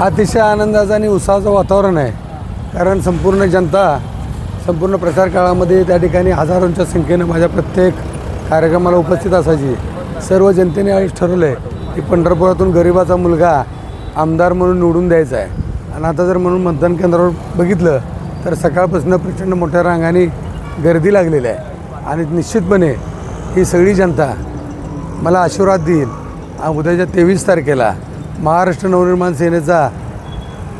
अतिशय आनंदाचं आणि उत्साहाचं वातावरण आहे. कारण संपूर्ण जनता संपूर्ण प्रचार काळामध्ये त्या ठिकाणी हजारोंच्या संख्येनं माझ्या प्रत्येक कार्यक्रमाला उपस्थित असायची. सर्व जनतेने आज ठरवलं आहे की पंढरपुरातून गरिबाचा मुलगा आमदार म्हणून निवडून द्यायचा आहे. आणि आता जर म्हणून मतदान केंद्रावर बघितलं तर सकाळपासून प्रचंड मोठ्या रांगाने गर्दी लागलेली आहे. आणि निश्चितपणे ही सगळी जनता मला आशीर्वाद देईल. उद्याच्या तेवीस तारखेला महाराष्ट्र नवनिर्माण सेनेचा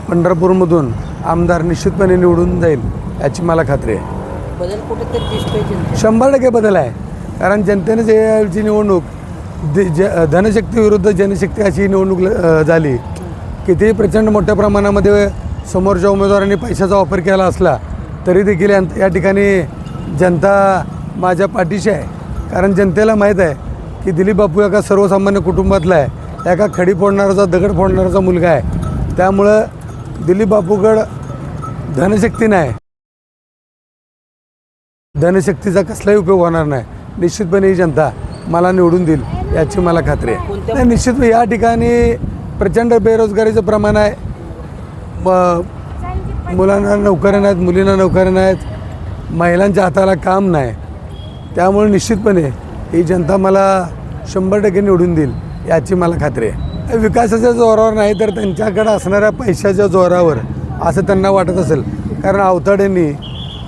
पंढरपूरमधून आमदार निश्चितपणे निवडून जाईल याची मला खात्री आहे. बदल कुठेतरी दिसतोय जनतेत शंभर टक्के बदल आहे. कारण जनतेने जे याची निवडणूक ज धनशक्ती विरुद्ध जनशक्ती अशी निवडणूक झाली. कितीही प्रचंड मोठ्या प्रमाणामध्ये समोरच्या उमेदवारांनी पैशाचा वापर केला असला तरी देखील यां- या ठिकाणी जनता माझ्या पाठीशी आहे. कारण जनतेला माहीत आहे की दिलीप बापू एका सर्वसामान्य कुटुंबातला आहे. एका खडी फोडणाराचा दगड फोडणाराचा मुलगा आहे. त्यामुळं दिलीप बापूकड धनशक्ती नाही. धनशक्तीचा कसलाही उपयोग होणार नाही. निश्चितपणे ही जनता मला निवडून देईल याची मला खात्री आहे. नाही, निश्चित या ठिकाणी प्रचंड बेरोजगारीचं प्रमाण आहे. मुलांना नोकऱ्या नाहीत मुलींना नोकऱ्या नाहीत महिलांच्या हाताला काम नाही. त्यामुळे निश्चितपणे ही जनता मला शंभर टक्के निवडून देईल. याची मला खात्री आहे. विकासाच्या जोरावर नाही तर त्यांच्याकडे असणाऱ्या पैशाच्या जोरावर असं त्यांना वाटत असेल. कारण अवताड्यांनी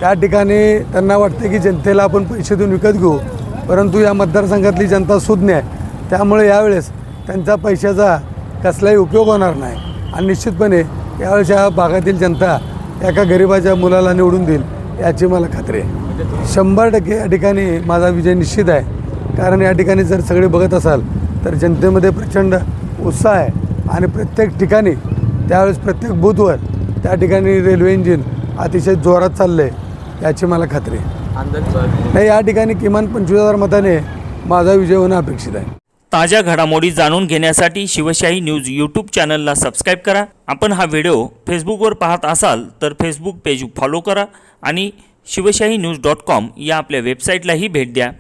त्या ठिकाणी त्यांना वाटतं की जनतेला आपण पैसे देऊन विकत घेऊ. परंतु या मतदारसंघातली जनता सुज्ञ आहे. त्यामुळे यावेळेस त्यांचा पैशाचा कसलाही उपयोग होणार नाही. आणि निश्चितपणे यावेळेस या भागातील जनता एका गरिबाच्या मुलाला निवडून देईल याची मला खात्री आहे. शंभर टक्के या ठिकाणी माझा विजय निश्चित आहे. कारण या ठिकाणी जर सगळे बघत असाल तर जनतेमध्ये प्रचंड उत्साह आहे. आणि प्रत्येक ठिकाणी त्यावेळेस प्रत्येक बूथवर त्या ठिकाणी रेल्वे इंजिन अतिशय जोरात चाललं आहे याची मला खात्री आहे. नाही या ठिकाणी किमान पंचवीस हजार मताने माझा विजय होणं अपेक्षित आहे. ताज्या घडामोडी जाणून घेण्यासाठी शिवशाही न्यूज यूट्यूब चॅनलला सबस्क्राईब करा. आपण हा व्हिडिओ फेसबुकवर पाहत असाल तर फेसबुक पेज फॉलो करा आणि शिवशाही न्यूज डॉट कॉम या आपल्या वेबसाईटलाही भेट द्या.